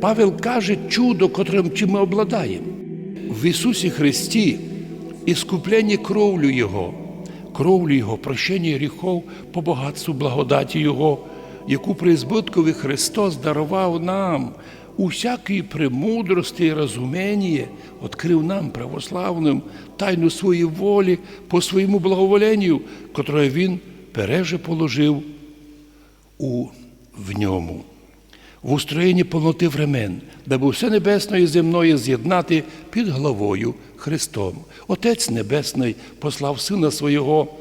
Павел каже чудо, котрим чим ми обладаємо. В Ісусі Христі іскуплення кровлю Його, кровлю Його, прощення гріхов по багатству благодаті Його, яку при збиткові Христос дарував нам у всякій премудрості і розумінні, відкрив нам, православним, тайну своєї волі по своєму благоволенню, котре Він переже положив у, в ньому, в устроєнні повноти времен, даби все небесне і земне з'єднати під головою Христом. Отець Небесний послав Сина Свого,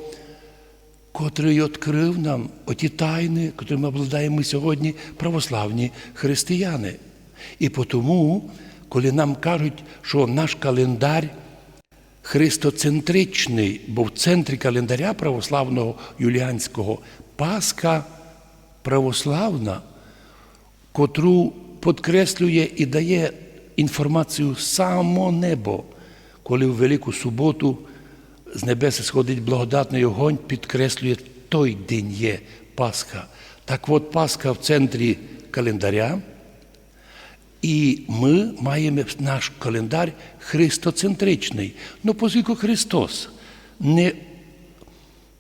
котрий відкрив нам оті тайни, котрими обладаємо сьогодні православні християни. І тому, коли нам кажуть, що наш календар христоцентричний, бо в центрі календаря православного юліанського Пасха православна, котру підкреслює і дає інформацію само небо, коли в Велику суботу з небеси сходить благодатний огонь, підкреслює той день є Пасха. Так от Пасха в центрі календаря. І ми маємо наш календар христоцентричний. Ну, оскільки Христос не,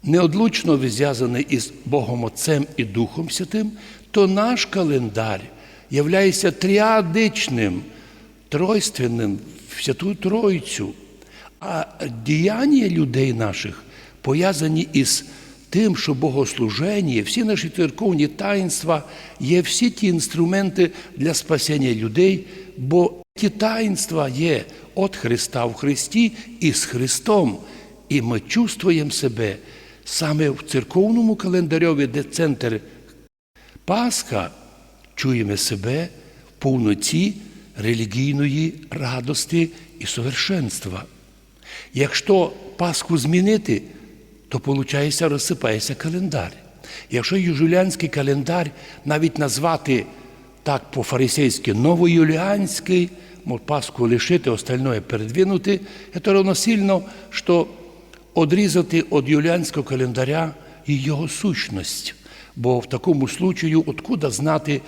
неодлучно зв'язаний із Богом Отцем і Духом Святим, то наш календар являється тріадичним, тройственним в Святу Троїцю. А діяння людей наших пов'язані із тим, що богослуження, всі наші церковні таїнства є всі ті інструменти для спасення людей, бо ті таїнства є від Христа в Христі і з Христом. І ми чувствуємо себе саме в церковному календарьові, де центр Пасха, чуємо себе в повноті релігійної радості і совершенства. Якщо Пасху змінити, то виходить, розсипається календар. Якщо юліанський календар навіть назвати так по-фарисейськи новоюліанський, Пасху лишити, остальное передвинути, це равносильно, що одрізати від юліанського календаря і його сущність. Бо в такому случаю, откуда знати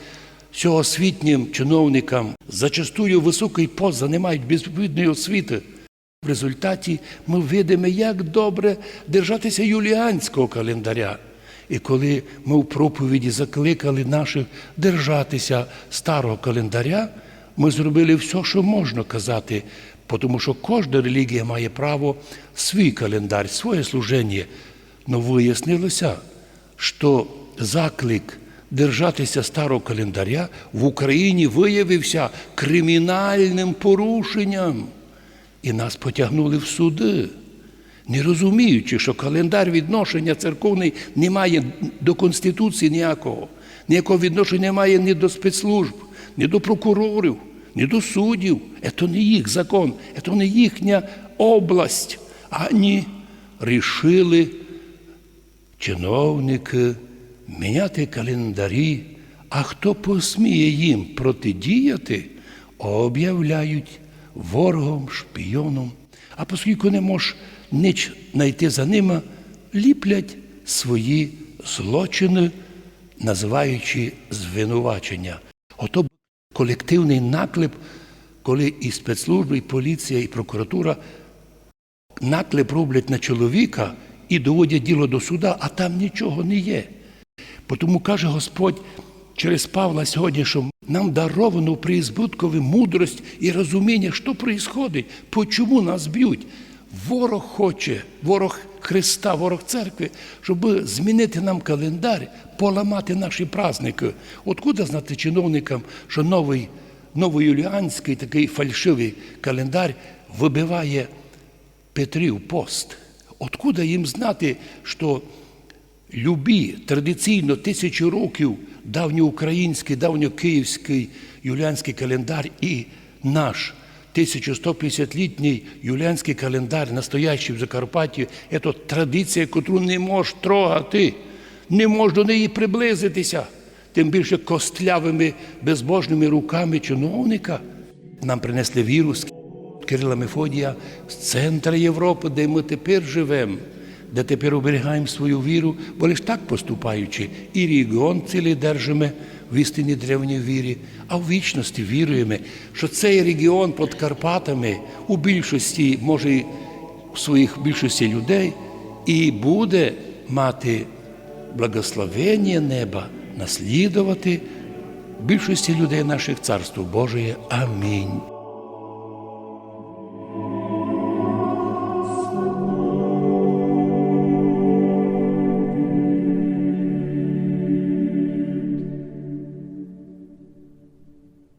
сьогосвітнім чиновникам, зачастую високий пост займають безвідної освіти. В результаті ми видимо, як добре держатися юліанського календаря. І коли ми в проповіді закликали наших держатися старого календаря, ми зробили все, що можна казати, тому що кожна релігія має право свій календар, своє служення. Но вияснилося, що заклик держатися старого календаря в Україні виявився кримінальним порушенням. І нас потягнули в суди, не розуміючи, що календар відношення церковний не має до Конституції ніякого, ніякого відношення немає ні до спецслужб, ні до прокурорів, ні до суддів. Це не їх закон, це не їхня область. Ані рішили чиновники міняти календарі, а хто посміє їм протидіяти, об'являють ворогом, шпіоном. А оскільки не можеш ніч знайти за ними, ліплять свої злочини, називаючи звинувачення. Ото колективний наклеп, коли і спецслужби, і поліція, і прокуратура наклеп роблять на чоловіка і доводять діло до суда, а там нічого не є. Тому каже Господь через Павла сьогодні, що нам даровано при збуткові мудрость і розуміння, що відбувається, чому нас б'ють. Ворог хоче, ворог Христа, ворог церкви, щоб змінити нам календар, поламати наші праздники. Откуда знати чиновникам, що новий, новоюліанський такий фальшивий календар вибиває Петрів пост? Откуда їм знати, що любі традиційно тисячі років давньоукраїнський, давньокиївський юліанський календар і наш 1150-літній юліанський календар, настоящий в Закарпатті, це традиція, яку не можеш трогати, не можеш до неї приблизитися, тим більше костлявими безбожними руками чиновника. Нам принесли вірус Кирила Мефодія з центру Європи, де ми тепер живемо де тепер оберігаємо свою віру, бо лише так поступаючи, і регіон цілий держимо в істині древній вірі, а в вічності віруємо, що цей регіон під Карпатами у більшості, може, в своїх більшості людей, і буде мати благословення неба, наслідувати більшості людей наших царство Божої. Амінь.